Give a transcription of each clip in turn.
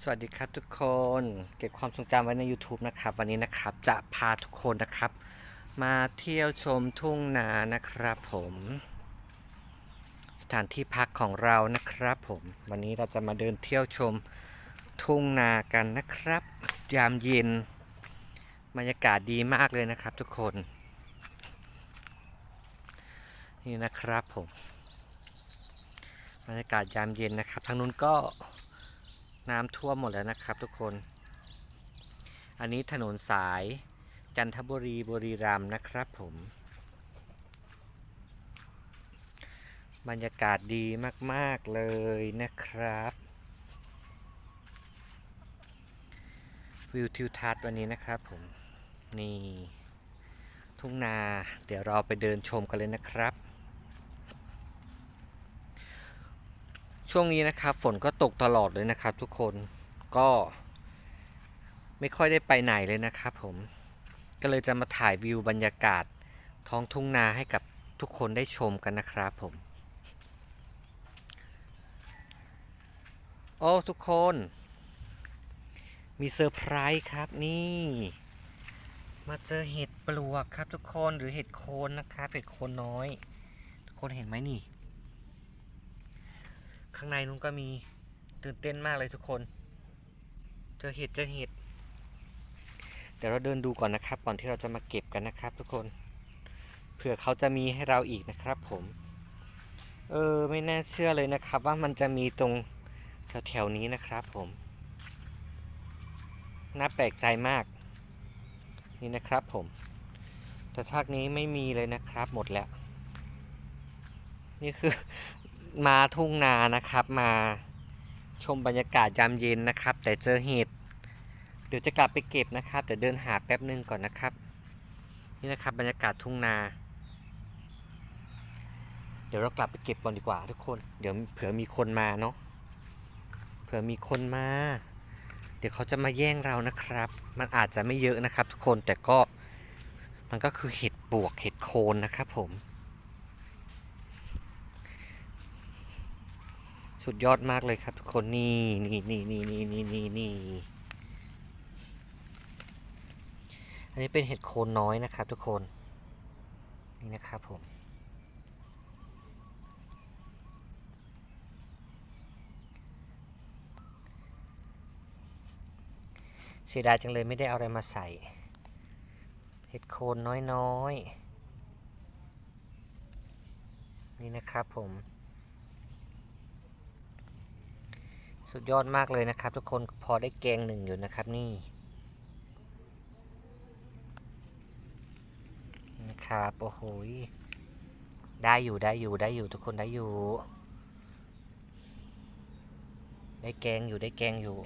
สวัสดีครับทุกคนเก็บความทรงจำไว้ใน YouTube นะครับ วันนี้นะครับจะพาทุกคนนะครับ มาเที่ยวชมทุ่งนานะครับผม สถานที่พักของเรานะครับผม วันนี้เราจะมาเดินเที่ยวชมทุ่งนากันนะครับ ยามเย็นบรรยากาศดีมากเลยนะครับทุกคน นี่นะครับผมบรรยากาศยามเย็นนะครับทางนู้นก็ น้ำท่วมหมดแล้วนะครับทุกคน อันนี้ถนนสายจันทบุรีบุรีรัมย์นะครับผม บรรยากาศดีมาก ๆ เลยนะครับ วิวทิวทัศน์วันนี้นะครับผม นี่ ทุ่งนาเดี๋ยวเราไปเดินชมกันเลยนะครับ ช่วงนี้นะครับ ฝนก็ตกตลอดเลยนะครับ ทุกคนก็ไม่ค่อยได้ไปไหนเลยนะครับผมก็เลยจะมาถ่ายวิวบรรยากาศท้องทุ่งนาให้กับทุกคนได้ชมกันนะครับผมโอ้ทุกคน มีเซอร์ไพรส์ครับนี่ มาเจอเห็ดปลวกครับทุกคนหรือเห็ดโคนนะครับ เห็ดโคนน้อย ทุกคนเห็นไหมนี่ ข้างในนู้นก็มีตื่นเต้นมากเลยทุกคน เจอเห็ดเจอเห็ด เดี๋ยวเราเดินดูก่อนนะครับ ก่อนที่เราจะมาเก็บกันนะครับ ทุกคน เผื่อเขาจะมีให้เราอีกนะครับ ผม เออไม่น่าเชื่อเลยนะครับ ว่ามันจะมีตรงแถวๆนี้นะครับผม น่าแปลกใจมาก นี่นะครับผม แต่ทากนี้ไม่มีเลยนะครับหมดแล้ว นี่คือ มาทุ่งนานะครับมาชมบรรยากาศยามเย็นนะครับ แต่เจอเห็ดเดี๋ยวจะกลับไปเก็บนะครับแต่เดินหาแป๊บนึงก่อนนะครับ นี่นะครับบรรยากาศทุ่งนา เดี๋ยวเรากลับไปเก็บก่อนดีกว่าทุกคน เดี๋ยวเผื่อมีคนมาเนาะเผื่อมีคนมา เดี๋ยวเขาจะมาแย่งเรานะครับ มันอาจจะไม่เยอะนะครับ ทุกคนแต่ก็มันก็คือเห็ดปวกเห็ดโคนนะครับผม สุดยอดมากเลยครับทุกคนนี่นี่นี่นี่นี่นี่นี่นี่อันนี้เป็นเห็ดโคนน้อยนะครับทุกคนนี่นะครับผมเสียดายจังเลยไม่ได้เอาอะไรมาใส่เห็ดโคนน้อยๆนี่นะครับผม สุดยอดมากเลยนะครับ ทุกคนพอได้แกงหนึ่งอยู่นะครับนี่นะครับโอ้โหได้อยู่ได้อยู่ได้อยู่ทุกคนได้อยู่ ได้แกงอยู่ได้แกงอยู่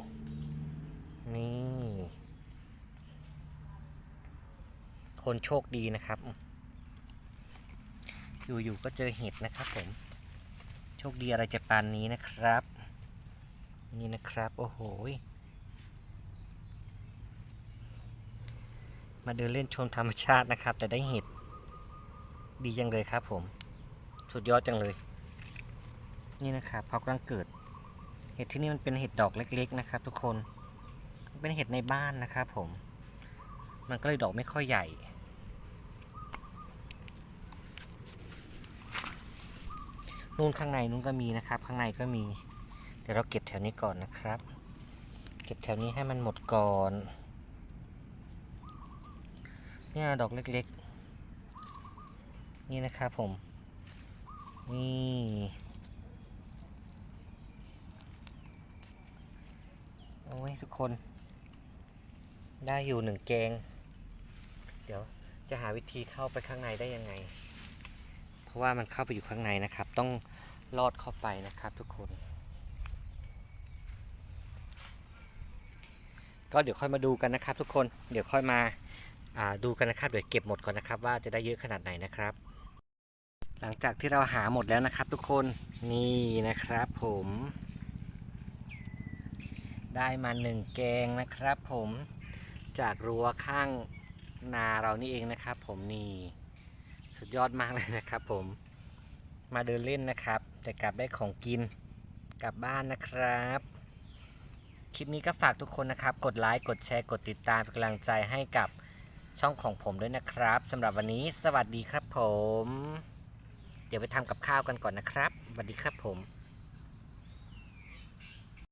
นี่ คนโชคดีนะครับ อยู่ๆก็เจอเห็ดนะครับผม โชคดีอะไรจะปานนี้นะครับ นี่นะครับ โอ้โห มาเดินเล่นชมธรรมชาตินะครับ แต่ได้เห็ดดีจังเลยครับผม สุดยอดจังเลย นี่นะครับเขากำลังเกิด เห็ดที่นี่มันเป็นเห็ดดอกเล็ก ๆ นะครับ ทุกคนเป็นเห็ดในบ้านนะครับผม มันก็เลยดอกไม่ค่อยใหญ่นู่นข้างในนู่นก็มีนะครับ ข้างในก็มี ดี๋ยวเราเก็บแถวนี้ก่อนนะครับ เก็บแถวนี้ให้มันหมดก่อน เนี่ยดอกเล็กๆ นี่นะครับผม นี่โอ้ยทุกคน ได้อยู่หนึ่งแกง เดี๋ยวจะหาวิธีเข้าไปข้างในได้ยังไง เพราะว่ามันเข้าไปอยู่ข้างในนะครับ ต้องลอดเข้าไปนะครับทุกคน ก็เดี๋ยวค่อยมาดูกันนะครับ ทุกคน เดี๋ยวค่อยมาดูกันนะครับ เดี๋ยวเก็บหมดก่อนนะครับ ว่าจะได้เยอะขนาดไหนนะครับ หลังจากที่เราหาหมดแล้วนะครับ ทุกคน นี่นะครับผม ได้มาหนึ่งแกงนะครับผม จากรั้วข้างนาเรานี่เองนะครับผมนี่สุดยอดมากเลยนะครับผม มาเดินเล่นนะครับ แต่กลับได้ของกินกลับบ้านนะครับ คลิปนี้ก็ฝากทุกคนนะครับ กดไลค์ กดแชร์ กดติดตามเป็นกำลังใจให้กับช่องของผมด้วยนะครับสำหรับวันนี้สวัสดีครับผม เดี๋ยวไปทำกับข้าวกันก่อนนะครับสวัสดีครับผม